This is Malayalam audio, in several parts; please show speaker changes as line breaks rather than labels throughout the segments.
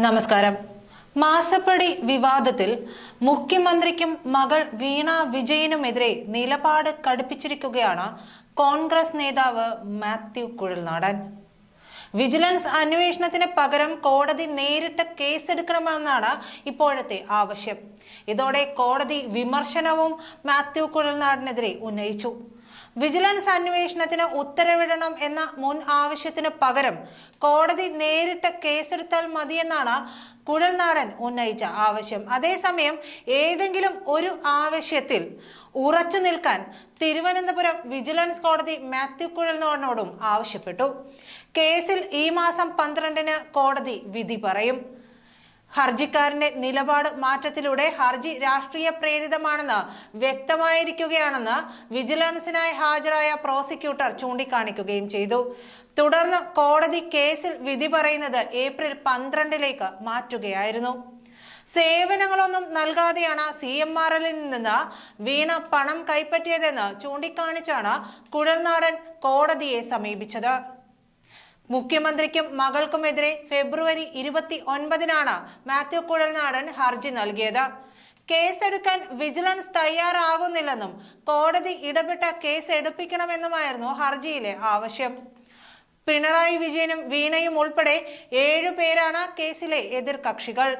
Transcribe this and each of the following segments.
നമസ്കാരം. മാസപ്പടി വിവാദത്തിൽ മുഖ്യമന്ത്രിക്കും മകൾ വീണ വിജയനുമെതിരെ നിലപാട് കടുപ്പിച്ചിരിക്കുകയാണ് കോൺഗ്രസ് നേതാവ് മാത്യു കുഴൽനാടൻ. വിജിലൻസ് അന്വേഷണത്തിന് പകരം കോടതി നേരിട്ട് കേസെടുക്കണമെന്നാണ് ഇപ്പോഴത്തെ ആവശ്യം. ഇതോടെ കോടതി വിമർശനവും മാത്യു കുഴൽനാടിനെതിരെ ഉന്നയിച്ചു. വിജിലൻസ് അന്വേഷണത്തിന് ഉത്തരവിടണം എന്ന മുൻ ആവശ്യത്തിന് പകരം കോടതി നേരിട്ട് കേസെടുത്താൽ മതിയെന്നാണ് കുഴൽനാടൻ ഉന്നയിച്ച ആവശ്യം. അതേസമയം ഏതെങ്കിലും ഒരു ആവശ്യത്തിൽ ഉറച്ചു നിൽക്കാൻ തിരുവനന്തപുരം വിജിലൻസ് കോടതി മാത്യു കുഴൽനാടനോടും ആവശ്യപ്പെട്ടു. കേസിൽ ഈ മാസം പന്ത്രണ്ടിന് കോടതി വിധി പറയും. ഹർജിക്കാരന്റെ നിലപാട് മാറ്റത്തിലൂടെ ഹർജി രാഷ്ട്രീയ പ്രേരിതമാണെന്ന് വ്യക്തമായിരിക്കുകയാണെന്ന് വിജിലൻസിനായി ഹാജരായ പ്രോസിക്യൂട്ടർ ചൂണ്ടിക്കാണിക്കുകയും ചെയ്തു. തുടർന്ന് കോടതി കേസിൽ വിധി പറയുന്നത് ഏപ്രിൽ പന്ത്രണ്ടിലേക്ക് മാറ്റുകയായിരുന്നു. സേവനങ്ങളൊന്നും നൽകാതെയാണ് സി എം ആർ എല്ലിൽ നിന്ന് വീണ പണം കൈപ്പറ്റിയതെന്ന് ചൂണ്ടിക്കാണിച്ചാണ് കുഴൽനാടൻ കോടതിയെ സമീപിച്ചത്. മുഖ്യമന്ത്രിക്കും മകൾക്കുമെതിരെ ഫെബ്രുവരി ഇരുപത്തി ഒൻപതിനാണ് മാത്യു കുഴൽനാടൻ ഹർജി നൽകിയത്. കേസെടുക്കാൻ വിജിലൻസ് തയ്യാറാകുന്നില്ലെന്നും കോടതി ഇടപെട്ട കേസ് എടുപ്പിക്കണമെന്നുമായിരുന്നു ഹർജിയിലെ ആവശ്യം. പിണറായി വിജയനും വീണയും ഉൾപ്പെടെ ഏഴു പേരാണ് കേസിലെ എതിർകക്ഷികൾ.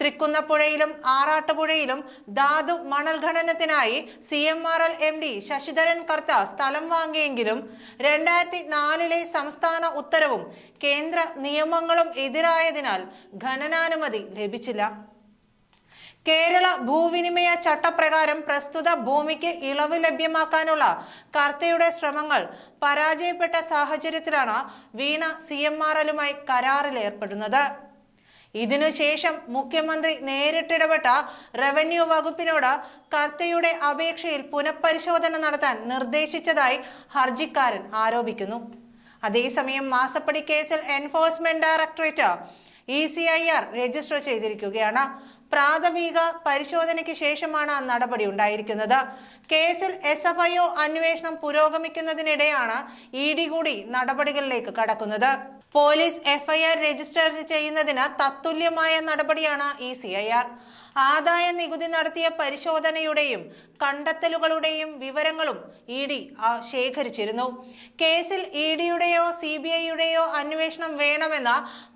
തൃക്കുന്നപ്പുഴയിലും ആറാട്ടുപുഴയിലും ധാതു മണൽ ഖനനത്തിനായി C M R L M D Sasidharan Kartha സ്ഥലം വാങ്ങിയെങ്കിലും രണ്ടായിരത്തി നാലിലെ സംസ്ഥാന ഉത്തരവും കേന്ദ്ര നിയമങ്ങളും എതിരായതിനാൽ ഖനനാനുമതി ലഭിച്ചില്ല. കേരള ഭൂവിനിമയ ചട്ടപ്രകാരം പ്രസ്തുത ഭൂമിക്ക് ഇളവ് ലഭ്യമാക്കാനുള്ള കർത്തയുടെ ശ്രമങ്ങൾ പരാജയപ്പെട്ട സാഹചര്യത്തിലാണ് വീണ സി എം ആർ എല്ലുമായി കരാറിൽ ഏർപ്പെടുന്നത് ഇതിനുശേഷം മുഖ്യമന്ത്രി നേരിട്ടിടപെട്ട റവന്യൂ വകുപ്പിനോട് കർത്തയുടെ അപേക്ഷയിൽ പുനഃപരിശോധന നടത്താൻ നിർദ്ദേശിച്ചതായി ഹർജിക്കാരൻ ആരോപിക്കുന്നു. അതേസമയം മാസപ്പടി കേസിൽ Enforcement Directorate E C I R register ചെയ്തിരിക്കുകയാണ്. പ്രാഥമിക പരിശോധനയ്ക്ക് ശേഷമാണ് നടപടി ഉണ്ടായിരിക്കുന്നത്. കേസിൽ എസ് എഫ് ഐ ഒ അന്വേഷണം പുരോഗമിക്കുന്നതിനിടെയാണ് ഇ ഡി കൂടി നടപടികളിലേക്ക് കടക്കുന്നത്. പോലീസ് എഫ്ഐആർ രജിസ്റ്റർ ചെയ്യുന്നതിന് തത്തുല്യമായ നടപടിയാണ് ഈ സി ഐ ആർ. ആദായ നികുതി നടത്തിയ പരിശോധനയുടെയും കണ്ടെത്തലുകളുടെയും വിവരങ്ങളും ഇ ഡി ശേഖരിച്ചിരുന്നു. കേസിൽ ഇ ഡിയുടെയോ സി ബി ഐയുടെയോ അന്വേഷണം വേണമെന്ന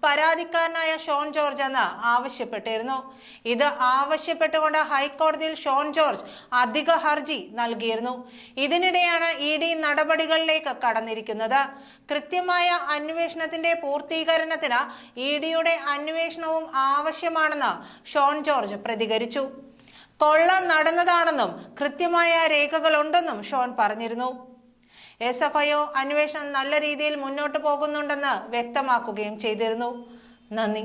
പരാതിക്കാരനായ ഷോൺ ജോർജ് എന്ന് ആവശ്യപ്പെട്ടിരുന്നു. ഇത് ആവശ്യപ്പെട്ടുകൊണ്ട് ഹൈക്കോടതിയിൽ ഷോൺ ജോർജ് അധിക ഹർജി നൽകിയിരുന്നു. ഇതിനിടെയാണ് ഇ ഡി നടപടികളിലേക്ക് കടന്നിരിക്കുന്നത്. കൃത്യമായ അന്വേഷണത്തിന്റെ പൂർത്തീകരണത്തിന് ഇ ഡിയുടെ അന്വേഷണവും ആവശ്യമാണെന്ന് ഷോൺ ജോർജ് പ്രതികരിച്ചു. കൊള്ള നടന്നതാണെന്നും കൃത്യമായ രേഖകളുണ്ടെന്നും ഷോൺ പറഞ്ഞിരുന്നു. എസ് എഫ് ഐ ഒ അന്വേഷണം നല്ല രീതിയിൽ മുന്നോട്ട് പോകുന്നുണ്ടെന്ന് വ്യക്തമാക്കുകയും ചെയ്തിരുന്നു. നന്ദി.